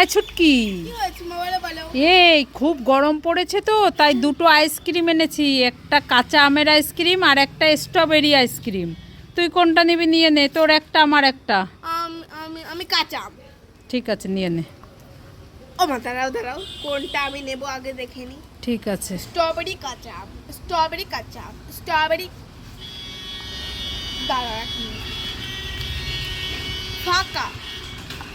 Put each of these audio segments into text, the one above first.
এই ছুটকি। এই খুব গরম পড়েছে তো তাই দুটো আইসক্রিম এনেছি একটা কাঁচা আমের আইসক্রিম আর একটা স্ট্রবেরি আইসক্রিম তুই কোনটা নিবি নিয়ে নে তোর একটা আমার একটা। আম- কাঁচা। ঠিক আছে নিয়ে নে। ও মা দাঁড়াও দাঁড়াও কোনটা আমি নেব আগে দেখে নি? ঠিক আছে। স্ট্রবেরি কাঁচা স্ট্রবেরি কাঁচা স্ট্রবেরি দাঁড়াও ফাঁকা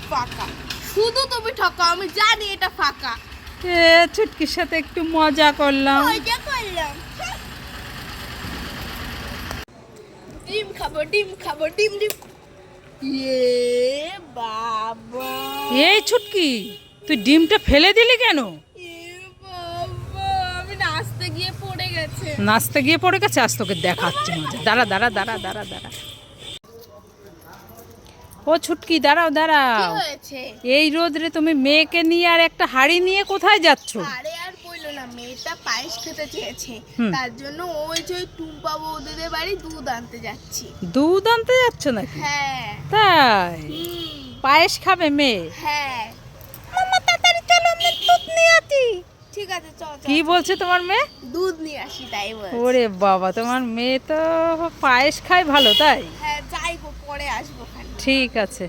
ফাঁকা। শুধু তুমি ঠকাও আমি জানি এটা ফাঁকা। এ ছুটকির সাথে একটু মজা করলাম। ওইটা করলাম। ডিম খাব ডিম খাব ডিম ডিম। ইয়ে বাবা। এই ছুটকি তুই ডিমটা ফেলে দিলি কেন? বাবা নাচতে গিয়ে পড়ে গেছে। নাচতে গিয়ে পড়ে গেছে আজ তোকে দেখাচ্ছে মজা। দাঁড়া দাঁড়া দাঁড়া দাঁড়া দাঁড়া। ও ছুটকি দাঁড়াও দাঁড়াও। এই রোদরে তুমি মেয়েকে নিয়ে আর একটা হাড়ি নিয়ে কোথায় যাচ্ছ? আরে আর বলল না মেয়েটা পায়েস খেতে চেয়েছে। তার জন্য ওই যে টুম্পা বৌদিদের বাড়ি দুধ আনতে যাচ্ছি। দুধ আনতে যাচ্ছ নাকি? হ্যাঁ। তাই? পায়েস খাবে মেয়ে? হ্যাঁ। মামা তাড়াতাড়ি চলো আমি দুধ নিয়ে আসি। ঠিক আছে চল কি বলছে তোমার মেয়ে? দুধ নিয়ে আসি তাই বল ওরে বাবা তোমার মেয়ে তো পায়েস খায় ভালো তাই? হ্যাঁ যাই গো পরে আসব। ঠিক আছে।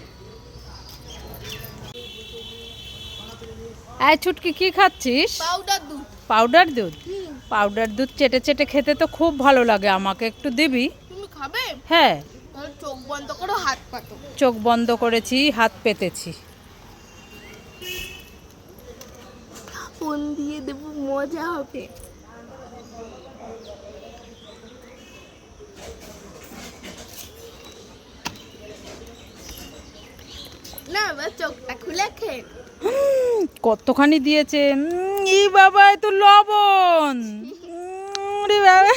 এই ছুটকি কি খাচ্ছিস? পাউডার দুধ। পাউডার দুধ? পাউডার দুধ চেটে চেটে খেতে তো খুব ভালো লাগে আমাকে একটু দিবি? তুমি খাবে? হ্যাঁ। চোখ বন্ধ করো হাত পাতো চোখ বন্ধ করেছি হাত পেতেছি। ফোন দিয়ে দেবো মজা হবে। না এবার চোখটা খুলে খেয়ে কতখানি দিয়েছে? ই বাবা এ তো লবণ। রে বাবা।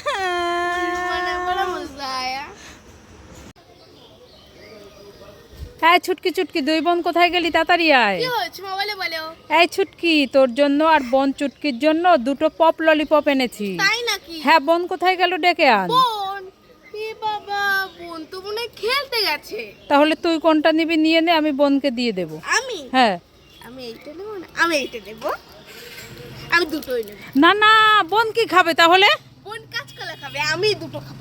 হ্যাঁ ছুটকি ছুটকি দুই বোন কোথায় গেলি? তাড়াতাড়ি আয়। মোবাইলে বলো এই ছুটকি তোর জন্য আর বোন চুটকির জন্য দুটো পপ ললিপপ এনেছি। তাই নাকি? হ্যাঁ বোন কোথায় গেল ডেকে আন বোন এ বাবা বোন তো মনে হয় গেছে তাহলে তুই কোনটা নিবি নিয়ে নে আমি বোনকে দিয়ে দেবো। আমি? হ্যাঁ। আমি এইটা নেব না? আমি এইটা নেব? আমি দুটোই নেব। না না বোন কি খাবে তাহলে? বোন কাঁচকলা খাবে আমি দুটো খাব।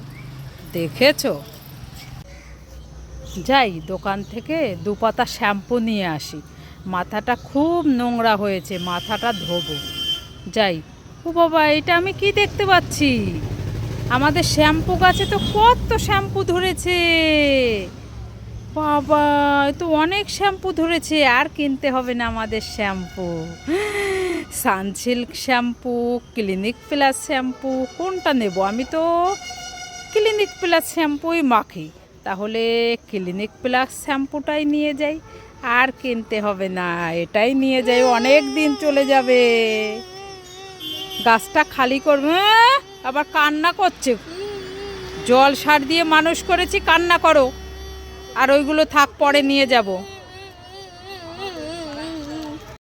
দেখেছ? যাই দোকান থেকে দু পাতা শ্যাম্পু নিয়ে আসি। মাথাটা খুব নোংরা হয়েছে মাথাটা ধোবো। যাই ও বাবা এটা আমি কি দেখতে পাচ্ছি? আমাদের শ্যাম্পু গাছে তো কত শ্যাম্পু ধরেছে। বাবা তো অনেক শ্যাম্পু ধরেছে, আর কিনতে হবে না আমাদের shampoo. Sunsilk shampoo, Clinic Plus shampoo, কোনটা নেব? আমি তো ক্লিনিক প্লাস শ্যাম্পুই মাখি। তাহলে ক্লিনিক প্লাস শ্যাম্পুটাই নিয়ে যাই, আর কিনতে হবে না, এটাই নিয়ে যাই, অনেক দিন চলে যাবে। গাছটা খালি করবে আহ! আবার কান্না করছে। জল সার দিয়ে মানুষ করেছি, কান্না করো। আর ওইগুলো থাক পরে নিয়ে যাব।